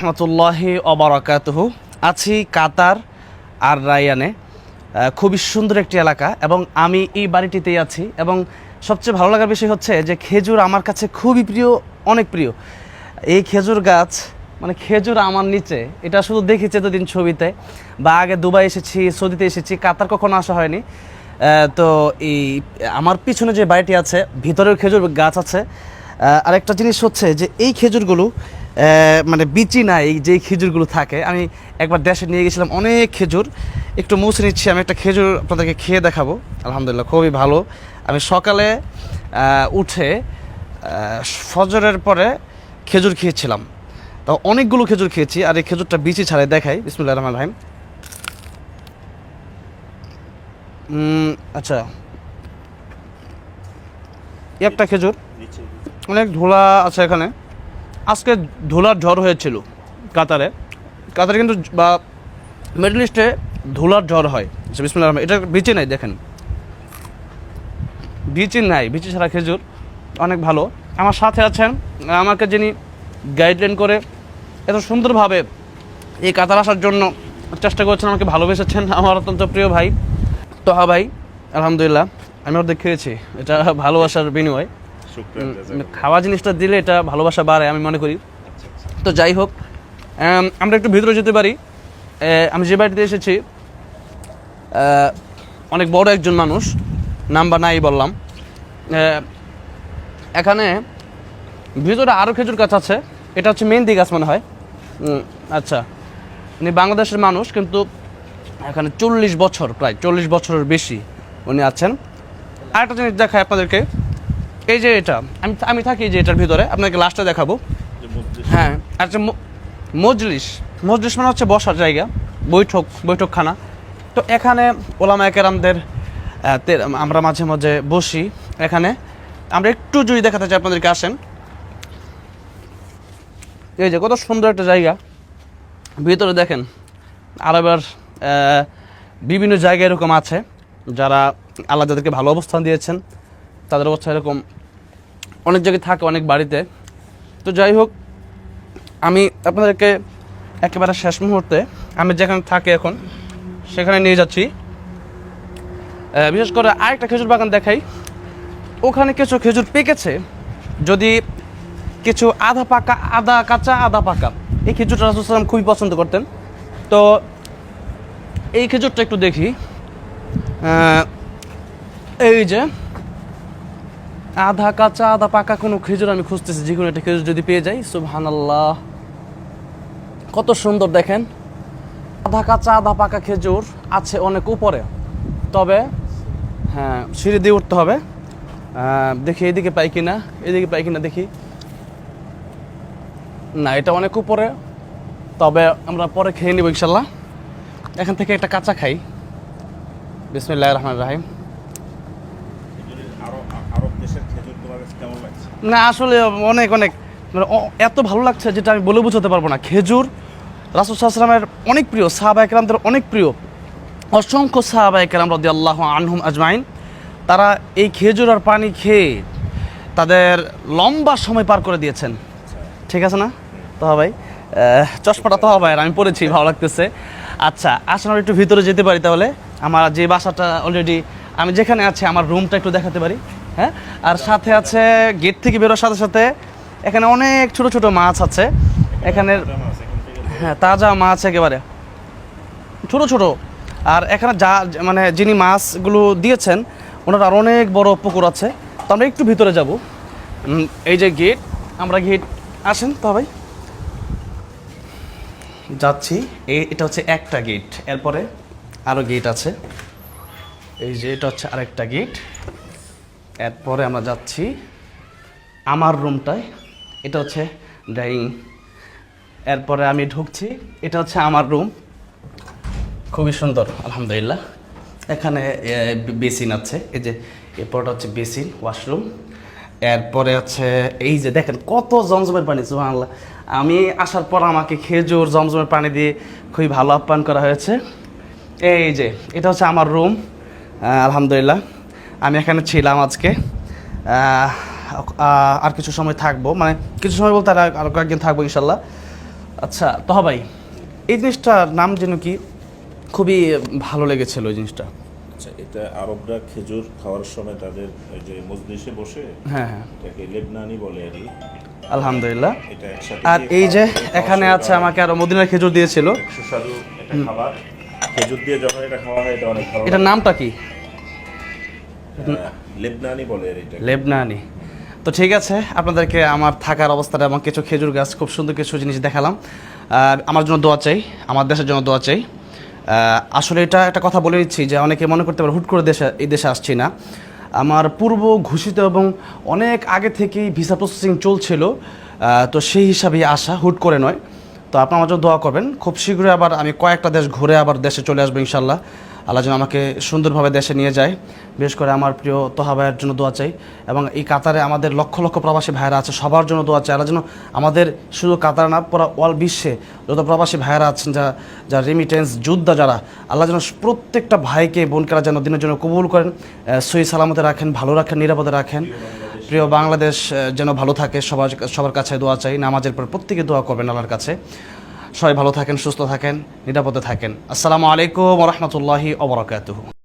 রহমতুল্লাহি অবরাকাতহ আছি কাতার আর রায়ানে। খুবই সুন্দর একটি এলাকা এবং আমি এই বাড়িটিতেই আছি এবং সবচেয়ে ভালো লাগার বিষয় হচ্ছে যে খেজুর আমার কাছে খুবই প্রিয়, অনেক প্রিয়। এই খেজুর গাছ মানে খেজুর আমার নিচে, এটা শুধু দেখেছি এতদিন ছবিতে বা আগে দুবাই এসেছি, সৌদিতে এসেছি, কাতার কখনো আসা হয়নি। তো এই আমার পিছনে যে বাড়িটি আছে, ভিতরেও খেজুর গাছ আছে। আরেকটা জিনিস হচ্ছে যে এই খেজুরগুলো মানে বিচি নাই যে খেজুরগুলো থাকে। আমি একবার দেশে নিয়ে গেছিলাম অনেক খেজুর। একটু মুছে নিচ্ছি, আমি একটা খেজুর আপনাদেরকে খেয়ে দেখাবো। আলহামদুলিল্লাহ, খুবই ভালো। আমি সকালে উঠে ফজরের পরে খেজুর খেয়েছিলাম। তো অনেকগুলো খেজুর খেয়েছি, আর এই খেজুরটা বিচি ছাড়াই দেখাই। বিসমুল্লাহ রহমান রাহিম। আচ্ছা। একটা খেজুর। অনেক ধুলা আছে এখানে। আজকে ধুলার ঝড় হয়েছিল কাতারে। কাতারে কিন্তু বা মিডল ইস্টে ধুলার ঝড় হয়। বিসমিল্লাহ রহমান এটা বিচি নাই, দেখেন। বিচি নাই, বিচি ছাড়া খেজুর অনেক ভালো। আমার সাথে আছেন, আমাকে যিনি গাইডলাইন করে এত সুন্দরভাবে এই কাতার আসার জন্য চেষ্টা করছেন, আমাকে ভালোবেসেছেন, আমার অত্যন্ত প্রিয় ভাই, তোহা ভাই, আলহামদুলিল্লাহ, আমি ওদের খেয়েছি। এটা ভালোবাসার বিনিময়। খাওয়া জিনিসটা দিলে এটা ভালোবাসা বাড়ে আমি মনে করি। তো যাই হোক আমরা একটু ভিতরে যেতে পারি। আমি যে বাড়িতে এসেছি অনেক বড় একজন মানুষ নাম্বার নাই বললাম। এখানে ভিতরে আরও খেজুর গাছ আছে এটা হচ্ছে মেহেন্দি গাছ মনে হয়। আচ্ছা উনি বাংলাদেশের মানুষ কিন্তু এখানে চল্লিশ বছর প্রায় চল্লিশ বছরের বেশি উনি আছেন। আরেকটা জিনিস দেখায় আপনাদেরকে। এই যে এটা আমি আমি থাকি যে এটার ভিতরে আপনাকে লাস্টে দেখাবো। হ্যাঁ আচ্ছা মজলিস মজলিস মানে হচ্ছে বসার জায়গা বৈঠক বৈঠকখানা। তো এখানে ওলামা একেরামদের আমরা মাঝে মাঝে বসি এখানে। আমরা একটু যদি দেখাতে চাই আপনাদেরকে আসেন। এই যে কত সুন্দর একটা জায়গা। ভিতরে দেখেন আরবের বিভিন্ন জায়গায় এরকম আছে। যারা আল্লাহ যাদেরকে ভালো অবস্থান দিয়েছেন তাদের অবস্থা এরকম অনেক জায়গায় থাকে, অনেক বাড়িতে। তো যাই হোক, আমি আপনাদেরকে একেবারে শেষ মুহূর্তে, আমি যেখানে থাকি এখন, সেখানে নিয়ে যাচ্ছি। বিশেষ করে আরেকটা খেজুর বাগান দেখাই। ওখানে কিছু খেজুর পেকেছে, যদি কিছু আধা পাকা, আধা কাঁচা, আধা পাকা। এই খেজুরটা রাসুলাম খুবই পছন্দ করতেন। তো এই খেজুরটা একটু দেখি। এই যে আধা কাঁচা, আধা পাকা কোনো খেজুর আমি খুঁজতেছি, যে কোনো একটা খেজুর যদি পেয়ে যাই সুবহান আল্লাহ কত সুন্দর দেখেন। আধা কাঁচা, আধা পাকা খেজুর আছে অনেক উপরে। তবে হ্যাঁ সিঁড়ি দিয়ে উঠতে হবে। দেখি এদিকে পাই কিনা, এদিকে পাই কিনা দেখি। না, এটা অনেক উপরে। তবে আমরা পরে খেয়ে নিব ইনশাল্লাহ। এখান থেকে একটা কাঁচা খাই। বিসমিল্লাহ রহমান রাহিম আরব আরব দেশের খেজুর তোমার কাছে কেমন লাগছে না, আসলে অনেক অনেক। মানে এত ভালো লাগছে যেটা আমি বলে বোঝাতে পারব না। খেজুর, রাসুল সাহসালামের অনেক প্রিয়, সাহাবা একরামদের অনেক প্রিয়, অসংখ্য সাহাবা একরাম রদি আল্লাহ আনহুম আজমাইন। তারা এই খেজুর আর পানি খেয়ে তাদের লম্বা সময় পার করে দিয়েছেন। ঠিক আছে না? তো ভাই চশমাটা তো ভাই আমি পড়েছি, ভালো লাগতেছে। আচ্ছা আসুন আমরা একটু ভিতরে যেতে পারি তাহলে। আমার যে বাসাটা অলরেডি আমি যেখানে আছি, আমার রুমটা একটু দেখাতে পারি। হ্যাঁ? আর সাথে আছে গেট থেকে বেরোর সাথে সাথে এখানে অনেক ছোট ছোট মাছ আছে। এখানে মাছ এখান থেকে হ্যাঁ তাজা মাছ একেবারে। ছোট ছোট। আর এখানে যা মানে যিনি মাছগুলো দিয়েছেন ওনার আর অনেক বড় পুকুর আছে। তো আমরা একটু ভিতরে যাব। এই যে গেট আমরা গেট আসেন তো ভাই। যাচ্ছি। এই এটা হচ্ছে একটা গেট। এরপরে আরও গেট আছে। এই যে এটা হচ্ছে আরেকটা গেট। এরপরে আমরা যাচ্ছি আমার রুমটায়। এটা হচ্ছে ডাইনিং। এরপরে আমি ঢুকছি, এটা হচ্ছে আমার রুম। খুবই সুন্দর, আলহামদুলিল্লাহ। এখানে বেসিন আছে, এই যে, এরপরটা হচ্ছে বেসিন, ওয়াশরুম। এরপরে আছে এই যে দেখেন, কত জমজমের পানি, সুবহানাল্লাহ। আমি আসার পর আমাকে খেজুর, জমজমের পানি দিয়ে খুবই ভালো আপ্যায়ন করা হয়েছে। এই যে, এটা হচ্ছে আমার রুম। আলহামদুলিল্লাহ। আমি এখানে ছিলাম আজকে। আর কিছু সময় থাকব। মানে কিছু সময় বলতে আর আর কয়েকদিন থাকব ইনশাল্লাহ। আচ্ছা তহা ভাই এই জিনিসটার নাম যেন কি? খুবই ভালো লেগেছিল ওই জিনিসটা। আচ্ছা এটা আরবরা খেজুর খাওয়ার সময় তাদের ওই যে মজলিসে বসে হ্যাঁ হ্যাঁ। এটাকে লেবনানি বলে আর আলহামদুলিল্লাহ। আর এই যে এখানে আছে আমাকে আরও মদিনার খেজুর দিয়েছিল। সুস্বাদু একটা খাবার। খেজুর দিয়ে যখন এটা খাওয়া হয় এটা অনেক ভালো এটার নামটা কি? লেবনানি বলে এটা। লেবনানি। তো ঠিক আছে, আপনাদেরকে আমার থাকার অবস্থাটা এবং কিছু খেজুর গাছ, খুব সুন্দর কিছু জিনিস দেখালাম। আমার জন্য দোয়া চাই, আমার দেশের জন্য দোয়া চাই। আসলে এটা একটা কথা বলে দিচ্ছি যে অনেকে মনে করতে পারে, হুট করে দেশে, এই দেশে আসছি না। আমার পূর্ব ঘোষিত এবং অনেক আগে থেকেই ভিসা প্রসেসিং চলছিল তো সেই হিসাবেই আসা হুট করে নয়। তো আপনার আমার জন্য দোয়া করবেন। খুব শীঘ্রই আবার আমি কয়েকটা দেশ ঘুরে আবার দেশে চলে আসব ইনশাল্লাহ। আল্লাহ যেন আমাকে সুন্দরভাবে দেশে নিয়ে যায়। বিশেষ করে আমার প্রিয় তোহা ভাইয়ের জন্য দোয়া চাই। এবং এই কাতারে আমাদের লক্ষ লক্ষ প্রবাসী ভাইয়েরা আছে, সবার জন্য দোয়া চাই। আল্লাহ যেন আমাদের শুধু কাতার না, পুরো ওয়াল বিশ্বে যত প্রবাসী ভাইয়েরা আছেন যা যা রেমিটেন্স যোদ্ধা যারা, আল্লাহ যেন প্রত্যেকটা ভাইকে বোনকেরা যেন দিনের জন্য কবুল করেন সহি সালামতে রাখেন, ভালো রাখেন, নিরাপদে রাখেন। প্রিয় বাংলাদেশ যেন ভালো থাকে, সবার সবার কাছে দোয়া চাই, নামাজের পর প্রত্যেকে দোয়া করবেন আল্লাহর কাছে। সবাই ভালো থাকেন সুস্থ থাকেন নিরাপদে থাকেন। আসসালামু আলাইকুম রহমতুল্লাহি অবরাকাতুহু